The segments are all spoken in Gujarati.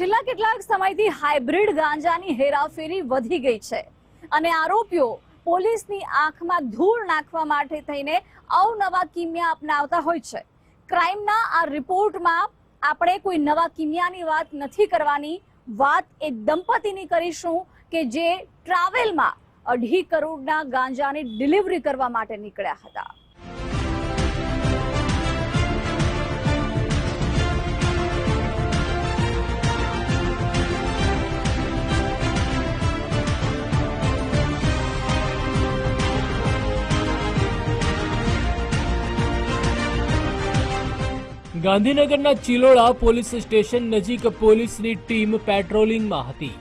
છેલ્લા કેટલાક સમયથી હાઇબ્રિડ ગાંજાની હેરાફેરી વધી ગઈ છે અને આરોપીઓ પોલીસની આંખમાં ધૂળ નાખવા માટે થઈને અવનવા કિમિયા અપનાવતા હોય છે. ક્રાઇમના આ રિપોર્ટમાં આપણે કોઈ નવા કિમિયાની વાત નથી કરવાની. વાત એ દંપતીની કરીશું કે જે ટ્રાવેલમાં અઢી કરોડના ગાંજાની ડિલિવરી કરવા માટે નીકળ્યા હતા. ગાંધીનગરના ચિલોડા પોલીસ સ્ટેશન નજીક પોલીસની ટીમ પેટ્રોલિંગમાં હતી.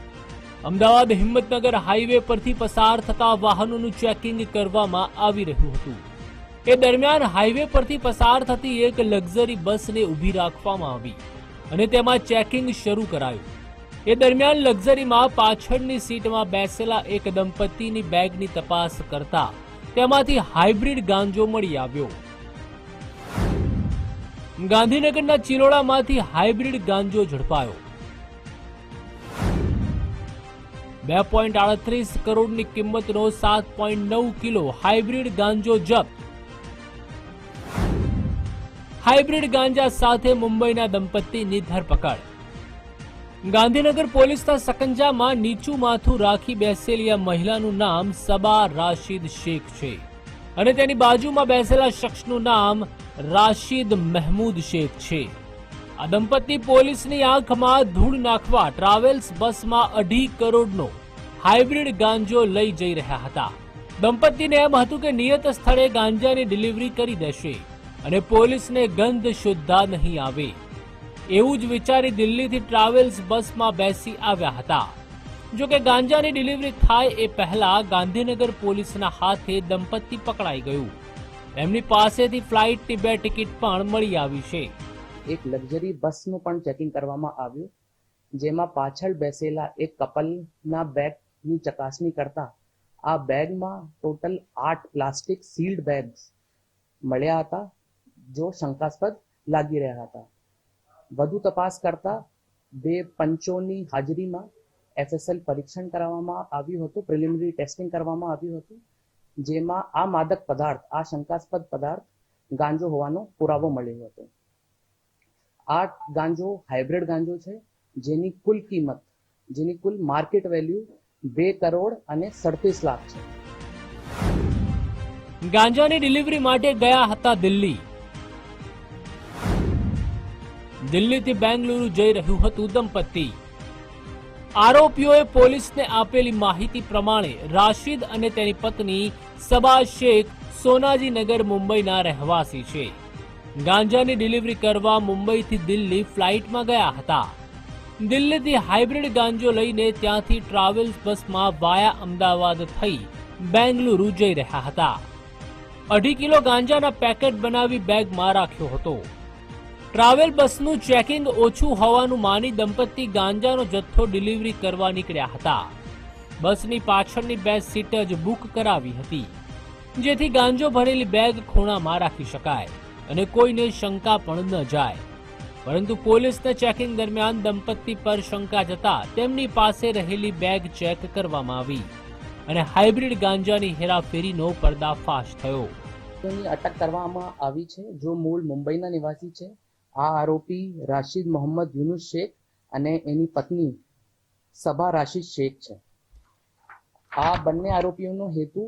અમદાવાદ હિંમતનગર હાઈવે પરથી પસાર થતા વાહનોનું ચેકિંગ કરવામાં આવી રહ્યું હતું. એ દરમિયાન હાઈવે પરથી પસાર થતી એક લક્ઝરી બસને ઊભી રાખવામાં આવી અને તેમાં ચેકિંગ શરૂ કરાયું. એ દરમિયાન લક્ઝરીમાં પાછળની સીટમાં બેસેલા એક દંપતીની બેગની તપાસ કરતા તેમાંથી હાઇબ્રિડ ગાંજો મળી આવ્યો. ગાંધીનગરના ચિલોડામાંથી હાઇબ્રિડ ગાંજો ઝડપાયો. બે પોઈન્ટ આડત્રીસ કરોડની કિંમતનો સાત પોઈન્ટ નવ કિલો હાઇબ્રિડ ગાંજો જપ્ત. હાઇબ્રિડ ગાંજા સાથે મુંબઈના દંપતીની ધરપકડ. ગાંધીનગર પોલીસના સકંજામાં નીચું માથું રાખી બેસેલી આ મહિલાનું નામ સબા રાશિદ શેખ છે. અને તેની બાજુમાં બેસેલા શખ્સનું નામ રાશિદ મહેમૂદ શેખ છે. આ દંપતી પોલીસની આંખમાં ધૂળ નાખવા ટ્રાવેલ્સ બસમાં અઢી કરોડનો હાઇબ્રિડ ગાંજો લઈ જઈ રહ્યા હતા. દંપતીને એમ હતું કે નિયત સ્થળે ગાંજાની ડિલિવરી કરી દેશે અને પોલીસને ગંધ શુદ્ધા નહીં આવે. એવું જ વિચારી દિલ્હીથી ટ્રાવેલ્સ બસમાં બેસી આવ્યા હતા. જો કે ગાંજાની ડિલિવરી થાય એ પહેલા ગાંધીનગર પોલીસના હાથે દંપતી પકડાઈ ગયું. એમની પાસેથી ફ્લાઇટની બે ટિકિટ પણ મળી આવી છે. એક લક્ઝરી બસનું પણ ચેકિંગ કરવામાં આવ્યું, જેમાં પાછળ બેસેલા એક કપલના બેગની ચકાસણી કરતા આ બેગમાં ટોટલ આઠ પ્લાસ્ટિક સીલ્ડ બેગ્સ મળ્યા હતા, જો શંકાસ્પદ લાગી રહ્યા હતા. વધુ તપાસ કરતા બે પંચોની હાજરીમાં એફએસએલ પરીક્ષણ કરવામાં આવ્યું હતું, પ્રિલિમિનરી ટેસ્ટિંગ કરવામાં આવ્યું હતું. જેમાં આ માદક પદાર્થ, આ શંકાસ્પદ પદાર્થ ગાંજો હોવાનો પુરાવો મળ્યો હતો. આ ગાંજો હાઇબ્રિડ ગાંજો છે, જેની કુલ કિંમત, જેની કુલ માર્કેટ વેલ્યુ બે કરોડ અને સડત્રીસ લાખ છે. ગાંજાની ડિલિવરી માટે ગયા હતા દિલ્હી. દિલ્હીથી બેંગલુરુ જઈ રહ્યું હતું દંપતી. આરોપીઓએ પોલીસને આપેલી માહિતી પ્રમાણે રાશિદ અને તેની પત્ની સબા શેખ સોનાજીનગર મુંબઈના રહેવાસી છે. ગાંજાની ડિલિવરી કરવા મુંબઈથી દિલ્હી ફ્લાઇટમાં ગયા હતા. દિલ્હીથી હાઇબ્રિડ ગાંજો લઈને ત્યાંથી ટ્રાવેલ્સ બસમાં વાયા અમદાવાદ થઈ બેંગલુરુ જઈ રહ્યા હતા. અઢી કિલો ગાંજાના પેકેટ બનાવી બેગમાં રાખ્યો હતો. ટ્રાવેલ બસનું ચેકિંગ ઓછું હોવાનું માની દંપતી ગાંજાનો જથ્થો ડિલિવરી કરવા નીકળ્યા હતા. બસની પાછળની બે સીટ જ બુક કરાવી હતી. જેથી ગાંજો ભરેલી બેગ ખૂણામાં રાખી શકાય અને કોઈને શંકા પણ ન જાય. પરંતુ પોલીસના ચેકિંગ દરમિયાન દંપતી પર શંકા જતા તેમની પાસે રહેલી બેગ ચેક કરવામાં આવી અને હાઇબ્રિડ ગાંજાની હેરાફેરીનો પર્દાફાશ થયો. અટક કરવામાં આવી છે, જો મૂળ મુંબઈના નિવાસી છે. આ આરોપી રાશિદ મોહમ્મદ યુનુસ શેખ અને એની પત્ની સભા રાશિદ શેખ છે. આ બંને આરોપીઓનો હેતુ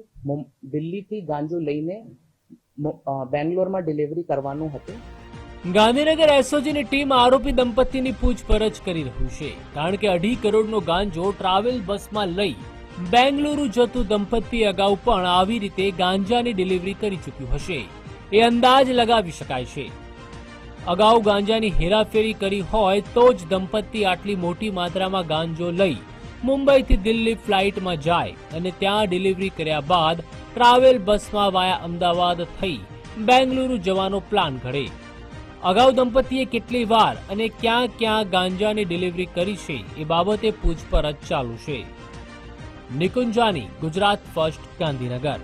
દિલ્હીથી ગાંજો લઈને બેંગ્લોરમાં ડિલિવરી કરવાનું હતું. ગાંધીનગર એસઓજીની ટીમ આરોપી દંપતીની પૂછપરછ કરી રહ્યું છે. કારણ કે અઢી કરોડનો ગાંજો ટ્રાવેલ બસમાં લઈ બેંગલુરુ જતું દંપતી અગાઉ પણ આવી રીતે ગાંજાની ડિલિવરી કરી ચૂક્યું હશે. એ અંદાજ લગાવી શકાય છે. અગાઉ ગાંજાની હેરાફેરી કરી હોય તો જ દંપતી આટલી મોટી માત્રામાં ગાંજો લઈ મુંબઈથી દિલ્હી ફ્લાઇટમાં જાય અને ત્યાં ડિલિવરી કર્યા બાદ ટ્રાવેલ બસમાં વાયા અમદાવાદ થઈ બેંગલુરુ જવાનો પ્લાન ઘડે. અગાઉ દંપતીએ કેટલી વાર અને ક્યાં ક્યાં ગાંજાની ડિલિવરી કરી છે એ બાબતે પૂછપરછ ચાલુ છે. નિકુંજાની, ગુજરાત ફર્સ્ટ, ગાંધીનગર.